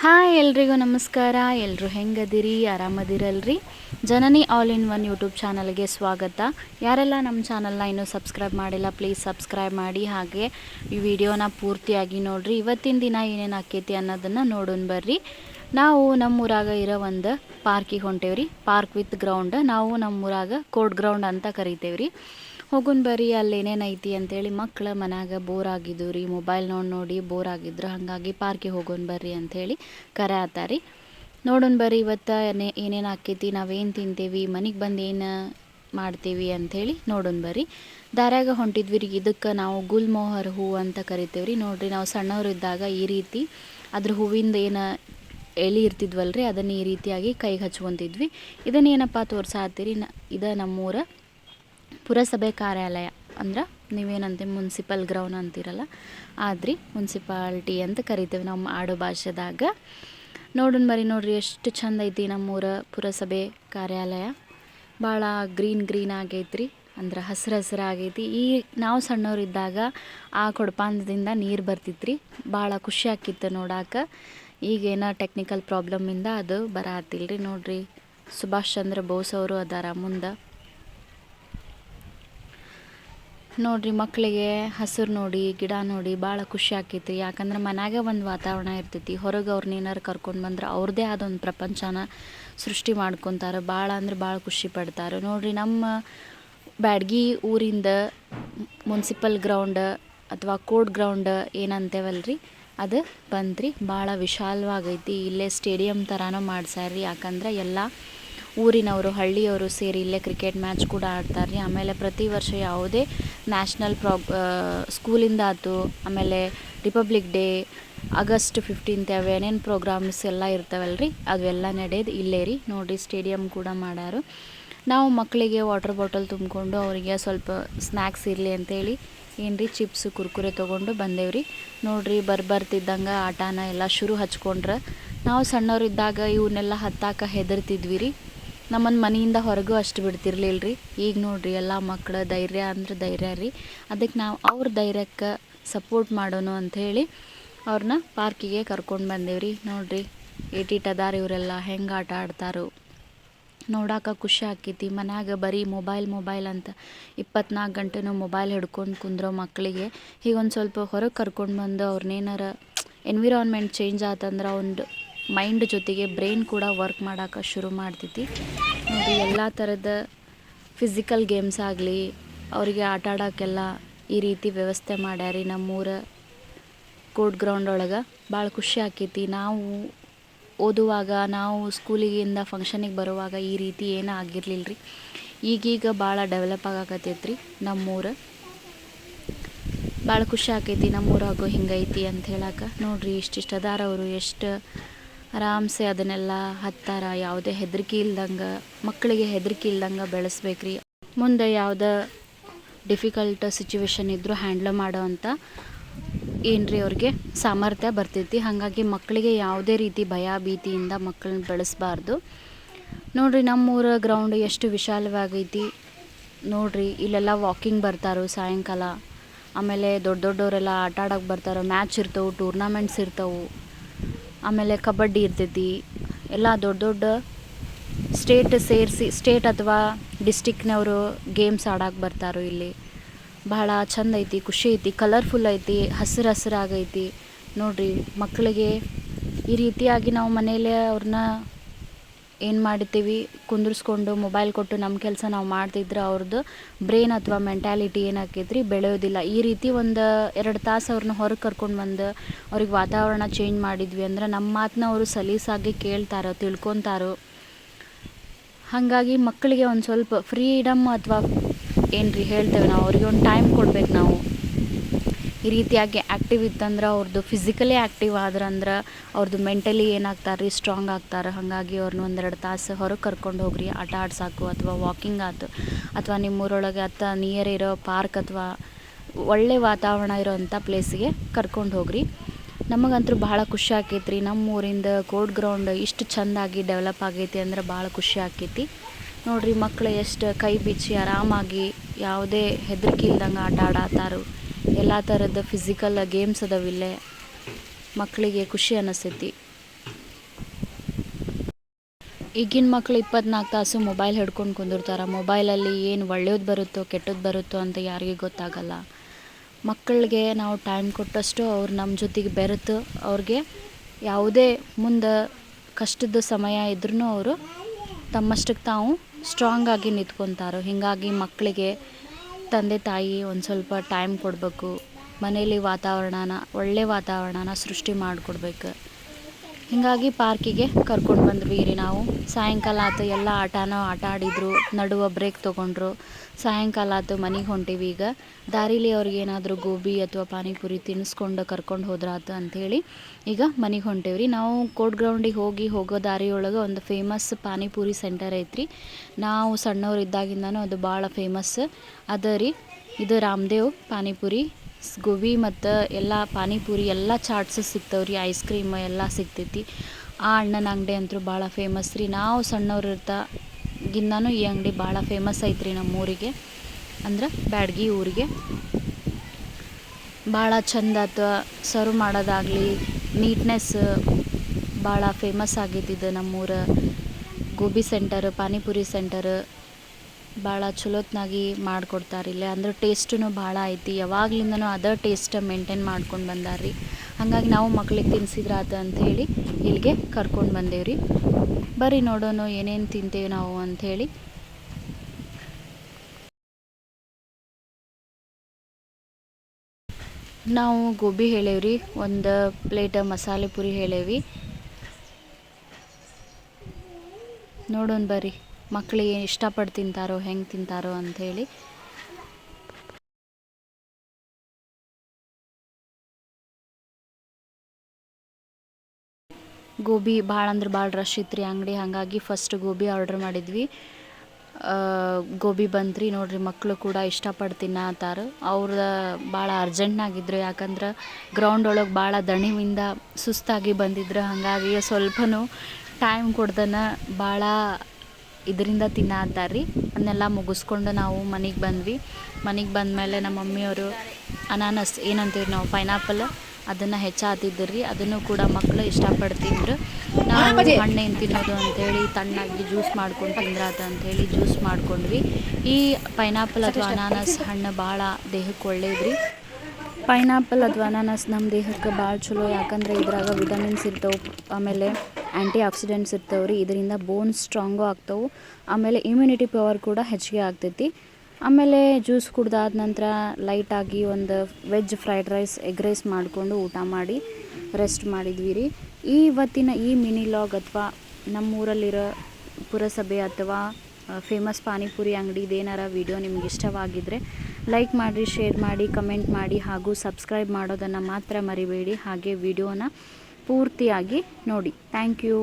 Hi ಎಲ್ರಿಗೂ ನಮಸ್ಕಾರ. ಎಲ್ಲರೂ ಹೆಂಗದಿರಿ? ಆರಾಮದಿರಲ್ರಿ? Janani all in one YouTube ಚಾನಲ್ಗೆ ಸ್ವಾಗತ. ಯಾರೆಲ್ಲ ನಮ್ಮ ಚಾನಲ್ನ ಇನ್ನೂ ಸಬ್ಸ್ಕ್ರೈಬ್ ಮಾಡಿಲ್ಲ ಪ್ಲೀಸ್ ಸಬ್ಸ್ಕ್ರೈಬ್ ಮಾಡಿ. ಹಾಗೆ ಈ ವಿಡಿಯೋನ ಪೂರ್ತಿಯಾಗಿ ನೋಡಿರಿ. ಇವತ್ತಿನ ದಿನ ಏನೇನು ಆಕೈತಿ ಅನ್ನೋದನ್ನು ನೋಡೋಣ ಬರ್ರಿ. ನಾವು ನಮ್ಮೂರಾಗ ಇರೋ ಒಂದು ಪಾರ್ಕಿಗೆ ಹೊಂಟೇವ್ರಿ. Park with ground. ನಾವು ನಮ್ಮೂರಾಗ ಕೋರ್ಟ್ ಗ್ರೌಂಡ್ ಅಂತ ಕರಿತೇವ್ರಿ. ಹೋಗುನ್ ಬರ್ರಿ ಅಲ್ಲಿ ಏನೇನೈತಿ ಅಂತೇಳಿ ಮಕ್ಳು ಮನ್ಯಾಗ ಬೋರ್ ಆಗಿದ್ದು ರೀ ಮೊಬೈಲ್ ನೋಡಿ ನೋಡಿ ಬೋರ್ ಆಗಿದ್ರು ಹಾಗಾಗಿ ಪಾರ್ಕಿಗೆ ಹೋಗೋನ್ ಬರ್ರಿ ಅಂಥೇಳಿ ಕರೆ ಆತಾರಿ. ನೋಡೋಣ ಬರ್ರಿ ಇವತ್ತು ಏನೇ ಏನೇನು ಆಕೈತಿ, ನಾವೇನು ತಿಂತೇವಿ, ಮನೆಗೆ ಬಂದು ಏನು ಮಾಡ್ತೀವಿ ಅಂಥೇಳಿ ನೋಡೋಣ ಬರ್ರಿ ದಾರ್ಯಾಗ ಹೊಂಟಿದ್ವಿ ರೀ, ಇದಕ್ಕೆ ನಾವು ಗುಲ್ಮೋಹರ್ ಹೂ ಅಂತ ಕರಿತೇವೆ ರೀ ನೋಡಿರಿ ನಾವು ಸಣ್ಣವ್ರು ಇದ್ದಾಗ ಈ ರೀತಿ ಅದ್ರ ಹೂವಿಂದ ಏನು ಎಲೆ ಇರ್ತಿದ್ವಲ್ರಿ, ಅದನ್ನು ಈ ರೀತಿಯಾಗಿ ಕೈಗೆ ಹಚ್ಕೊತಿದ್ವಿ. ಇದನ್ನೇನಪ್ಪ ತೋರ್ಸಾತ್ತೀರಿ ನ, ಇದು ನಮ್ಮೂರ ಪುರಸಭೆ ಕಾರ್ಯಾಲಯ ಅಂದ್ರೆ ನೀವೇನಂತೆ ಮುನ್ಸಿಪಲ್ ಗ್ರೌಂಡ್ ಅಂತೀರಲ್ಲ, ಆದ್ರಿ ಮುನ್ಸಿಪಾಲ್ಟಿ ಅಂತ ಕರಿತೇವೆ ನಮ್ಮ ಆಡು ಭಾಷೆದಾಗ. ನೋಡೋಣ ಬರೀ ನೋಡ್ರಿ ಎಷ್ಟು ಚಂದ ಐತಿ ನಮ್ಮೂರ ಪುರಸಭೆ ಕಾರ್ಯಾಲಯ. ಭಾಳ ಗ್ರೀನ್ ಗ್ರೀನ್ ಆಗೈತ್ರಿ, ಅಂದ್ರೆ ಹಸಿರು ಹಸಿರು ಆಗೈತಿ. ಈ ನಾವು ಸಣ್ಣವರಿದ್ದಾಗ ಆ ಕೊಡಪಾಂದದಿಂದ ನೀರು ಬರ್ತಿತ್ರಿ ಭಾಳ ಖುಷಿ ಆಕಿತ್ತು ನೋಡಾಕ. ಈಗೇನೋ ಟೆಕ್ನಿಕಲ್ ಪ್ರಾಬ್ಲಮ್ಮಿಂದ ಅದು ಬರತ್ತಿಲ್ರಿ ನೋಡ್ರಿ. ಸುಭಾಷ್ ಚಂದ್ರ ಬೋಸ್ ಅವರು ಅದಾರ ಮುಂದೆ. ನೋಡ್ರಿ ಮಕ್ಕಳಿಗೆ ಹಸಿರು ನೋಡಿ, ಗಿಡ ನೋಡಿ ಭಾಳ ಖುಷಿ ಆಕೈತಿ ಯಾಕಂದ್ರೆ ಮನ್ಯಾಗೆ ಒಂದು ವಾತಾವರಣ ಇರ್ತೈತಿ. ಹೊರಗೆ ಅವ್ರನ್ನ ಏನಾರು ಕರ್ಕೊಂಡು ಬಂದ್ರೆ ಅವ್ರದ್ದೇ ಆದ ಒಂದು ಪ್ರಪಂಚನ ಸೃಷ್ಟಿ ಮಾಡ್ಕೊತಾರೆ. ಭಾಳ ಅಂದ್ರೆ ಭಾಳ ಖುಷಿ ಪಡ್ತಾರೆ. ನೋಡ್ರಿ ನಮ್ಮ ಬ್ಯಾಡ್ಗಿ ಊರಿಂದ ಮುನ್ಸಿಪಲ್ ಗ್ರೌಂಡ್ ಅಥವಾ ಕೋರ್ಟ್ ಗ್ರೌಂಡ್ ಏನಂತೇವಲ್ರಿ? ಅದು ಬಂತ್ರಿ ಭಾಳ ವಿಶಾಲವಾಗೈತಿ. ಇಲ್ಲೇ ಸ್ಟೇಡಿಯಂ ಥರನೂ ಮಾಡ್ಸ್ಯಾರ್ರಿ. ಯಾಕಂದ್ರೆ ಎಲ್ಲ ಊರಿನವರು, ಹಳ್ಳಿಯವರು ಸೇರಿ ಇಲ್ಲೇ ಕ್ರಿಕೆಟ್ ಮ್ಯಾಚ್ ಕೂಡ ಆಡ್ತಾರೆ ರೀ ಆಮೇಲೆ ಪ್ರತಿ ವರ್ಷ ಯಾವುದೇ ನ್ಯಾಷನಲ್ ಪ್ರಾಬ್ ಸ್ಕೂಲಿಂದ ಆಯ್ತು. ಆಮೇಲೆ ರಿಪಬ್ಲಿಕ್ ಡೇ, ಆಗಸ್ಟ್ ಫಿಫ್ಟೀನ್ತ್ ಅವು, ಏನೇನು ಪ್ರೋಗ್ರಾಮ್ಸ್ ಎಲ್ಲ ಇರ್ತಾವಲ್ಲ ರೀ ಅದೆಲ್ಲ ನಡೆಯೋದು ಇಲ್ಲೇ ರೀ. ನೋಡಿರಿ, ಸ್ಟೇಡಿಯಂ ಕೂಡ ಮಾಡ್ಯಾರು ನಾವು ಮಕ್ಕಳಿಗೆ ವಾಟರ್ ಬಾಟಲ್ ತುಂಬಿಕೊಂಡು ಅವರಿಗೆ ಸ್ವಲ್ಪ ಸ್ನ್ಯಾಕ್ಸ್ ಇರಲಿ ಅಂತೇಳಿ ಏನು ರೀ ಚಿಪ್ಸ್, ಕುರ್ಕುರೆ ತೊಗೊಂಡು ಬಂದೇವ್ರಿ ನೋಡ್ರಿ ಬರ್ ಬರ್ತಿದ್ದಂಗೆ ಆಟನ ಎಲ್ಲ ಶುರು ಹಚ್ಕೊಂಡ್ರೆ. ನಾವು ಸಣ್ಣವರಿದ್ದಾಗ ಇವನ್ನೆಲ್ಲ ಹತ್ತಾಕ ಹೆದರ್ತಿದ್ವಿ ರೀ. ನಮ್ಮನ್ನು ಮನೆಯಿಂದ ಹೊರಗೂ ಅಷ್ಟು ಬಿಡ್ತಿರ್ಲಿಲ್ಲ ರೀ ಈಗ ನೋಡ್ರಿ ಎಲ್ಲ ಮಕ್ಕಳ ಧೈರ್ಯ ಅಂದ್ರೆ ಧೈರ್ಯ ರೀ. ಅದಕ್ಕೆ ನಾವು ಅವ್ರ ಧೈರ್ಯಕ್ಕೆ ಸಪೋರ್ಟ್ ಮಾಡೋಣ ಅಂಥೇಳಿ ಅವ್ರನ್ನ ಪಾರ್ಕಿಗೆ ಕರ್ಕೊಂಡು ಬಂದೇವ್ರಿ. ನೋಡ್ರಿ ಏಟಿಟ್ ಅದಾರ ಇವರೆಲ್ಲ, ಹೆಂಗೆ ಆಟ ಆಡ್ತಾರೋ. ನೋಡಾಕ ಖುಷಿ ಆಕೈತಿ. ಮನ್ಯಾಗ ಬರೀ ಮೊಬೈಲ್ ಮೊಬೈಲ್ ಅಂತ ಇಪ್ಪತ್ನಾಲ್ಕು ಗಂಟೆನೂ ಮೊಬೈಲ್ ಹಿಡ್ಕೊಂಡು ಕುಂದ್ರೋ ಮಕ್ಕಳಿಗೆ ಹೀಗೊಂದು ಸ್ವಲ್ಪ ಹೊರಗೆ ಕರ್ಕೊಂಡು ಬಂದು ಅವ್ರನ್ನೇನಾರ ಎನ್ವಿರಾನ್ಮೆಂಟ್ ಚೇಂಜ್ ಆತಂದ್ರೆ ಒಂದು ಮೈಂಡ್ ಜೊತೆಗೆ ಬ್ರೈನ್ ಕೂಡ ವರ್ಕ್ ಮಾಡೋಕೆ ಶುರು ಮಾಡ್ತೈತಿ. ನೋಡಿ, ಎಲ್ಲ ಥರದ ಫಿಸಿಕಲ್ ಗೇಮ್ಸ್ ಆಗಲಿ, ಅವರಿಗೆ ಆಟ ಆಡೋಕ್ಕೆಲ್ಲ ಈ ರೀತಿ ವ್ಯವಸ್ಥೆ ಮಾಡ್ಯಾರಿ. ನಮ್ಮೂರ ಕೋರ್ಟ್ ಗ್ರೌಂಡ್ ಒಳಗೆ ಭಾಳ ಖುಷಿ ಆಕೈತಿ. ನಾವು ಓದುವಾಗ, ನಾವು ಸ್ಕೂಲಿಗಿಂದ ಫಂಕ್ಷನಿಗೆ ಬರುವಾಗ ಈ ರೀತಿ ಏನೂ ಆಗಿರಲಿಲ್ಲ ರೀ ಈಗೀಗ ಭಾಳ ಡೆವಲಪ್ ಆಗಾಕತ್ತೈತ್ರಿ ನಮ್ಮೂರ. ಭಾಳ ಖುಷಿ ಆಕೈತಿ ನಮ್ಮೂರಾಗೂ ಹಿಂಗೈತಿ ಅಂತ ಹೇಳಕ್ಕೆ ನೋಡ್ರಿ, ಇಷ್ಟಿಷ್ಟು ಅದಾರ ಅವರು, ಎಷ್ಟು ಆರಾಮ್ಸೆ ಅದನ್ನೆಲ್ಲ ಹತ್ತಾರ, ಯಾವುದೇ ಹೆದರಿಕೆ ಇಲ್ದಂಗೆ, ಮಕ್ಕಳಿಗೆ ಹೆದರಿಕೆ ಇಲ್ದಂಗೆ ಬೆಳೆಸ್ಬೇಕ್ರಿ. ಮುಂದೆ ಯಾವುದೇ ಡಿಫಿಕಲ್ಟ್ ಸಿಚುವೇಶನ್ ಇದ್ದರೂ ಹ್ಯಾಂಡ್ಲ್ ಮಾಡೋ ಅಂತ ಏನ್ರಿ ಅವ್ರಿಗೆ ಸಾಮರ್ಥ್ಯ ಬರ್ತೈತಿ. ಹಾಗಾಗಿ ಮಕ್ಕಳಿಗೆ ಯಾವುದೇ ರೀತಿ ಭಯ, ಭೀತಿಯಿಂದ ಮಕ್ಕಳನ್ನ ಬೆಳೆಸಬಾರ್ದು. ನೋಡ್ರಿ ನಮ್ಮೂರ ಗ್ರೌಂಡ್ ಎಷ್ಟು ವಿಶಾಲವಾಗೈತಿ. ನೋಡ್ರಿ ಇಲ್ಲೆಲ್ಲ ವಾಕಿಂಗ್ ಬರ್ತಾರೋ ಸಾಯಂಕಾಲ. ಆಮೇಲೆ ದೊಡ್ಡ ದೊಡ್ಡವರೆಲ್ಲ ಆಟ ಆಡೋಕೆ ಬರ್ತಾರೆ. ಮ್ಯಾಚ್ ಇರ್ತವೆ ಟೂರ್ನಮೆಂಟ್ಸ್ ಇರ್ತವೆ. ಆಮೇಲೆ ಕಬಡ್ಡಿ ಇರ್ತೈತಿ, ಎಲ್ಲ ದೊಡ್ಡ ದೊಡ್ಡ ಸ್ಟೇಟ್ ಸೇರಿಸಿ ಸ್ಟೇಟ್ ಅಥವಾ ಡಿಸ್ಟಿಕ್ನವರು ಗೇಮ್ಸ್ ಆಡಕ್ಕೆ ಬರ್ತಾರೋ ಇಲ್ಲಿ. ಭಾಳ ಚಂದ ಐತಿ, ಖುಷಿ ಐತಿ ಕಲರ್ಫುಲ್ ಐತಿ, ಹಸಿರು ಹಸಿರಾಗೈತಿ ನೋಡ್ರಿ ಮಕ್ಕಳಿಗೆ ಈ ರೀತಿಯಾಗಿ ನಾವು ಮನೆಯಲ್ಲೇ ಅವ್ರನ್ನ ಏನು ಮಾಡ್ತೀವಿ ಕುಂದಿರ್ಸ್ಕೊಂಡು ಮೊಬೈಲ್ ಕೊಟ್ಟು ನಮ್ಮ ಕೆಲಸ ನಾವು ಮಾಡ್ತಿದ್ರೆ ಅವ್ರದ್ದು ಬ್ರೈನ್ ಅಥವಾ ಮೆಂಟ್ಯಾಲಿಟಿ ಏನಾಕೈತ್ರಿ ಬೆಳೆಯೋದಿಲ್ಲ. ಈ ರೀತಿ ಒಂದು ಎರಡು ತಾಸು ಅವ್ರನ್ನ ಹೊರಗೆ ಕರ್ಕೊಂಡು ಬಂದು ಅವ್ರಿಗೆ ವಾತಾವರಣ ಚೇಂಜ್ ಮಾಡಿದ್ವಿ ಅಂದ್ರೆ ನಮ್ಮ ಮಾತನ್ನ ಅವರು ಸಲೀಸಾಗಿ ಕೇಳ್ತಾರೋ, ತಿಳ್ಕೊತಾರೋ? ಹಾಗಾಗಿ ಮಕ್ಕಳಿಗೆ ಒಂದು ಸ್ವಲ್ಪ ಫ್ರೀಡಮ್ ಅಥವಾ ಏನು ರೀ ಹೇಳ್ತೇವೆ ನಾವು? ಅವ್ರಿಗೆ ಒಂದು ಟೈಮ್ ಕೊಡ್ಬೇಕು ನಾವು. ಈ ರೀತಿಯಾಗಿ ಆ್ಯಕ್ಟಿವ್ ಇತ್ತಂದ್ರೆ ಅವ್ರದ್ದು ಫಿಸಿಕಲಿ ಆ್ಯಕ್ಟಿವ್ ಆದ್ರಂದ್ರೆ ಅವ್ರದ್ದು ಮೆಂಟಲಿ ಏನಾಗ್ತಾರೆ ರೀ ಸ್ಟ್ರಾಂಗ್ ಆಗ್ತಾರೆ. ಹಾಗಾಗಿ ಅವ್ರನ್ನ ಒಂದೆರಡು ತಾಸು ಹೊರಗೆ ಕರ್ಕೊಂಡು ಹೋಗ್ರಿ. ಆಟ ಆಡ್ಸಾಕು ಅಥವಾ ವಾಕಿಂಗ್ ಆಯ್ತು ಅಥವಾ ನಿಮ್ಮೂರೊಳಗೆ ಅತ್ತ ನಿಯರ್ ಇರೋ ಪಾರ್ಕ್ ಅಥವಾ ಒಳ್ಳೆ ವಾತಾವರಣ ಇರೋವಂಥ ಪ್ಲೇಸಿಗೆ ಕರ್ಕೊಂಡು ಹೋಗ್ರಿ. ನಮಗಂತೂ ಭಾಳ ಖುಷಿ ಆಕೈತಿ ರೀ ನಮ್ಮ ಊರಿಂದ ಕೋರ್ಟ್ ಗ್ರೌಂಡ್ ಇಷ್ಟು ಚೆಂದಾಗಿ ಡೆವಲಪ್ ಆಗೈತಿ ಅಂದ್ರೆ ಭಾಳ ಖುಷಿ ಆಕೈತಿ. ನೋಡ್ರಿ ಮಕ್ಕಳು ಎಷ್ಟು ಕೈ ಬಿಚ್ಚಿ ಆರಾಮಾಗಿ ಯಾವುದೇ ಹೆದರಿಕೆ ಇಲ್ದಂಗೆ ಆಟ ಆಡತ್ತಾರು ಎಲ್ಲ ಥರದ ಫಿಸಿಕಲ್ ಗೇಮ್ಸ್ ಅದಾವಿಲ್ಲೇ ಮಕ್ಕಳಿಗೆ ಖುಷಿ ಅನ್ನಿಸ್ತೈತಿ ಈಗಿನ ಮಕ್ಳು ಇಪ್ಪತ್ನಾಲ್ಕು ತಾಸು ಮೊಬೈಲ್ ಹಿಡ್ಕೊಂಡು ಕುಂದಿರ್ತಾರೆ. ಮೊಬೈಲಲ್ಲಿ ಏನು ಒಳ್ಳೇದು ಬರುತ್ತೋ ಕೆಟ್ಟದ್ದು ಬರುತ್ತೋ ಅಂತ ಯಾರಿಗೂ ಗೊತ್ತಾಗಲ್ಲ. ಮಕ್ಕಳಿಗೆ ನಾವು ಟೈಮ್ ಕೊಟ್ಟಷ್ಟು ಅವ್ರು ನಮ್ಮ ಜೊತೆಗೆ ಬೆರೆತು ಅವ್ರಿಗೆ ಯಾವುದೇ ಮುಂದೆ ಕಷ್ಟದ ಸಮಯ ಇದ್ರೂ ಅವರು ತಮ್ಮಷ್ಟಕ್ಕೆ ತಾವು ಸ್ಟ್ರಾಂಗ್ ಆಗಿ ನಿಂತ್ಕೊತಾರೋ. ಹೀಗಾಗಿ ಮಕ್ಕಳಿಗೆ ತಂದೆ ತಾಯಿ ಒಂದು ಸ್ವಲ್ಪ ಟೈಮ್ ಕೊಡಬೇಕು. ಮನೇಲಿ ವಾತಾವರಣನ ಒಳ್ಳೆಯ ವಾತಾವರಣನ ಸೃಷ್ಟಿ ಮಾಡಿಕೊಡ್ಬೇಕು. ಹೀಗಾಗಿ ಪಾರ್ಕಿಗೆ ಕರ್ಕೊಂಡು ಬಂದ್ವಿ ರೀ ನಾವು. ಸಾಯಂಕಾಲ ಆತು ಎಲ್ಲ ಆಟನೂ ಆಟ ಆಡಿದರು, ನಡುವ ಬ್ರೇಕ್ ತೊಗೊಂಡ್ರು. ಸಾಯಂಕಾಲ ಆತು ಮನೆಗೆ ಹೊಂಟಿವಿ ಈಗ. ದಾರಿಲಿ ಅವ್ರಿಗೆ ಏನಾದರೂ ಗೋಬಿ ಅಥವಾ ಪಾನಿಪುರಿ ತಿನ್ನಿಸ್ಕೊಂಡು ಕರ್ಕೊಂಡು ಹೋದ್ರಾತು ಅಂಥೇಳಿ ಈಗ ಮನೆಗೆ ಹೊಂಟೇವಿ ರೀ ನಾವು ಕೋಟ್ ಗ್ರೌಂಡಿಗೆ ಹೋಗಿ ಹೋಗೋ ದಾರಿಯೊಳಗೆ ಒಂದು ಫೇಮಸ್ ಪಾನಿಪುರಿ ಸೆಂಟರ್ ಐತ್ರಿ. ನಾವು ಸಣ್ಣವ್ರು ಇದ್ದಾಗಿಂದನೂ ಅದು ಭಾಳ ಫೇಮಸ್ ಅದ ರೀ, ಇದು ರಾಮದೇವ್ ಪಾನಿಪುರಿ ಗೋಬಿ ಮತ್ತು ಎಲ್ಲ ಪಾನಿಪುರಿ ಎಲ್ಲ ಚಾಟ್ಸ್ ಸಿಗ್ತಾವೆ ರೀ ಐಸ್ ಕ್ರೀಮ್ ಎಲ್ಲ ಸಿಗ್ತೈತಿ. ಆ ಅಣ್ಣನ ಅಂಗಡಿ ಅಂತೂ ಭಾಳ ಫೇಮಸ್ ರೀ. ನಾವು ಸಣ್ಣವ್ರು ಇರ್ತಾಗಿಂದನೂ ಈ ಅಂಗಡಿ ಭಾಳ ಫೇಮಸ್ ಐತ್ರಿ ನಮ್ಮ ಊರಿಗೆ ಅಂದ್ರೆ ಬ್ಯಾಡ್ಗಿ ಊರಿಗೆ. ಭಾಳ ಚಂದ ಆತು ಸರ್ವ್ ಮಾಡೋದಾಗಲಿ ನೀಟ್ನೆಸ್ ಭಾಳ ಫೇಮಸ್ ಆಗೈತಿದ್ದು ನಮ್ಮೂರ. ಗೋಬಿ ಸೆಂಟರ್ ಪಾನಿಪುರಿ ಸೆಂಟರ್ ಭಾಳ ಚಲೋತ್ನಾಗಿ ಮಾಡಿಕೊಡ್ತಾರೆ ಇಲ್ಲೇ. ಅಂದ್ರೆ ಟೇಸ್ಟೂ ಭಾಳ ಐತಿ. ಯಾವಾಗ್ಲಿಂದನೂ ಅದೇ ಟೇಸ್ಟ್ ಮೇಂಟೈನ್ ಮಾಡ್ಕೊಂಡು ಬಂದಾರ ರೀ. ಹಾಗಾಗಿ ನಾವು ಮಕ್ಳಿಗೆ ತಿನ್ಸಿದ್ರಾತ ಅಂಥೇಳಿ ಇಲ್ಲಿಗೆ ಕರ್ಕೊಂಡು ಬಂದೇವ್ರಿ ಬರ್ರಿ ನೋಡೋಣ ಏನೇನು ತಿಂತೇವೆ ನಾವು ಅಂಥೇಳಿ ನಾವು ಗೋಬಿ ಹೇಳೇವ್ರಿ ಒಂದು ಪ್ಲೇಟ್ ಮಸಾಲೆ ಪುರಿ ಹೇಳೇವಿ. ನೋಡೋಣ ಬರ್ರಿ. ಏನು ಇಷ್ಟಪಟ್ಟು ತಿಂತಾರೋ, ಹೆಂಗೆ ತಿಂತಾರೋ ಅಂಥೇಳಿ ಗೋಬಿ ಭಾಳ ಅಂದ್ರೆ ಭಾಳ ರಶ್ ಇತ್ತು ರೀ ಅಂಗಡಿ. ಹಾಗಾಗಿ ಫಸ್ಟ್ ಗೋಬಿ ಆರ್ಡ್ರ್ ಮಾಡಿದ್ವಿ. ಗೋಬಿ ಬಂತ್ರಿ. ನೋಡ್ರಿ ಮಕ್ಕಳು ಕೂಡ ಇಷ್ಟಪಟ್ಟು ತಿನ್ನತ್ತಾರ ಅವ್ರ ಭಾಳ ಅರ್ಜೆಂಟ್ನಾಗಿದ್ರು ಯಾಕಂದ್ರೆ ಗ್ರೌಂಡ್ ಒಳಗೆ ಭಾಳ ದಣಿವಿಂದ ಸುಸ್ತಾಗಿ ಬಂದಿದ್ರು. ಹಾಗಾಗಿ ಸ್ವಲ್ಪನೂ ಟೈಮ್ ಕೊಡ್ದನ ಭಾಳ ಇದರಿಂದ ತಿನ್ನತ್ತಾರ ರೀ ಅದನ್ನೆಲ್ಲ ಮುಗಿಸ್ಕೊಂಡು ನಾವು ಮನೆಗೆ ಬಂದ್ವಿ. ಮನೆಗೆ ಬಂದಮೇಲೆ ನಮ್ಮ ಮಮ್ಮಿಯವರು ಅನಾನಸ್ ಏನಂತೀವಿ ನಾವು ಪೈನಾಪಲ್ ಅದನ್ನು ಹೆಚ್ಚಾತಿದ್ರು ರೀ ಅದನ್ನು ಕೂಡ ಮಕ್ಕಳು ಇಷ್ಟಪಟ್ಟು ತಿಂದರು ನಾವು ಹಣ್ಣೇನು ತಿನ್ನೋದು ಅಂತೇಳಿ ತಣ್ಣಾಗಿ ಜ್ಯೂಸ್ ಮಾಡ್ಕೊಂಡು ತಿಂದ್ರಾತ ಅಂಥೇಳಿ ಜ್ಯೂಸ್ ಮಾಡ್ಕೊಂಡ್ವಿ. ಈ ಪೈನಾಪಲ್ ಅಥವಾ ಅನಾನಸ್ ಹಣ್ಣು ಭಾಳ ದೇಹಕ್ಕೆ ಒಳ್ಳೇದ್ರಿ. ಪೈನಾಪಲ್ ಅಥವಾ ಅನಾನಸ್ ನಮ್ಮ ದೇಹಕ್ಕೆ ಭಾಳ ಚಲೋ. ಯಾಕಂದ್ರೆ ಇದ್ರಾಗ ವಿಟಮಿನ್ಸ್ ಇರ್ತವೆ. ಆಮೇಲೆ ಆ್ಯಂಟಿ ಆಕ್ಸಿಡೆಂಟ್ಸ್ ಇರ್ತವೆ ರೀ ಇದರಿಂದ ಬೋನ್ಸ್ ಸ್ಟ್ರಾಂಗು ಆಗ್ತವೆ. ಆಮೇಲೆ ಇಮ್ಯುನಿಟಿ ಪವರ್ ಕೂಡ ಹೆಚ್ಚಿಗೆ ಆಗ್ತೈತಿ. ಆಮೇಲೆ ಜ್ಯೂಸ್ ಕುಡ್ದಾದ ನಂತರ ಲೈಟಾಗಿ ಒಂದು veg fried rice egg rice ಮಾಡಿಕೊಂಡು ಊಟ ಮಾಡಿ ರೆಸ್ಟ್ ಮಾಡಿದ್ವಿ ರೀ ಈ ಇವತ್ತಿನ ಈ ಮಿನಿ ಲಾಗ್ ಅಥವಾ ನಮ್ಮೂರಲ್ಲಿರೋ ಪುರಸಭೆ ಅಥವಾ ಫೇಮಸ್ ಪಾನಿಪುರಿ ಅಂಗಡಿ ಇದೇನಾರ ವಿಡಿಯೋ ನಿಮ್ಗೆ ಇಷ್ಟವಾಗಿದ್ದರೆ ಲೈಕ್ ಮಾಡಿ ಶೇರ್ ಮಾಡಿ ಕಮೆಂಟ್ ಮಾಡಿ ಹಾಗೂ ಸಬ್ಸ್ಕ್ರೈಬ್ ಮಾಡೋದನ್ನು ಮಾತ್ರ ಮರಿಬೇಡಿ. ಹಾಗೆ ವಿಡಿಯೋನ ಪೂರ್ತಿಯಾಗಿ ನೋಡಿ. Thank you